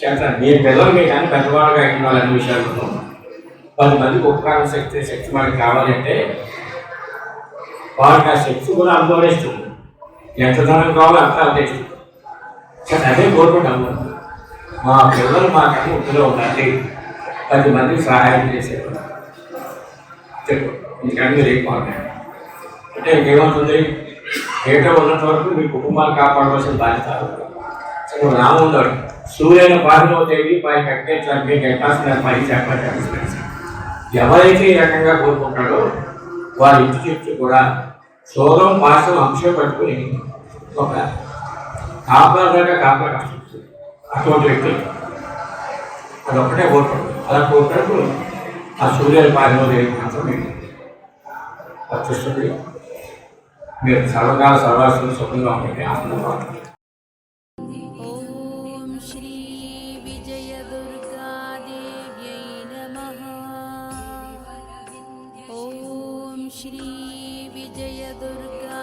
చేస్తాను మీ పిల్లలకి కానీ పెద్దవాళ్ళగా అయిన వాళ్ళ అన్ని విషయాలను పది మందికి ఉపకారం శక్తి శక్తి మనకి కావాలంటే వాళ్ళకి ఆ శక్తి కూడా అనుభవిస్తుంది ఎంత ధనం కావాలో అంత అందిస్తుంది కానీ అదే కోరుకుంటాము మా పిల్లలు మాకన్నా ఉప్పులో ఉండాలి. పది మందికి సహాయం చేసేవాళ్ళు చెప్పు. ఇంకా మీరు ఏం మాట్లాడారు అంటే ఇంకేమవుతుంది ఏటో ఉన్నంత వరకు మీ కుటుంబాలు కాపాడవలసిన బాధ్యత ఇప్పుడు ఉన్నాడు సూర్యుని పార్వదేవి పై కట్టేసరికి గట్టాల్సిన పని చెప్పాలి ఎవరైతే ఈ రకంగా కోరుకుంటాడో వారి ఇంటి చుట్టూ కూడా సోదం పాసం అంశం పట్టుకుని ఒక కాపాడగా కాపాడ అటువంటి వ్యక్తులు అదొక్కటే కోరుకుంటాడు. అలా కోరుకున్నప్పుడు ఆ సూర్యుని పార్వదేవి మాత్రం వచ్చేస్తుంది మీరు సర్వకాల సర్వాసులు సుఖంగా ఉంటుంది ఆనందంగా ఉంటుంది श्री श्रीविजयदुर्गा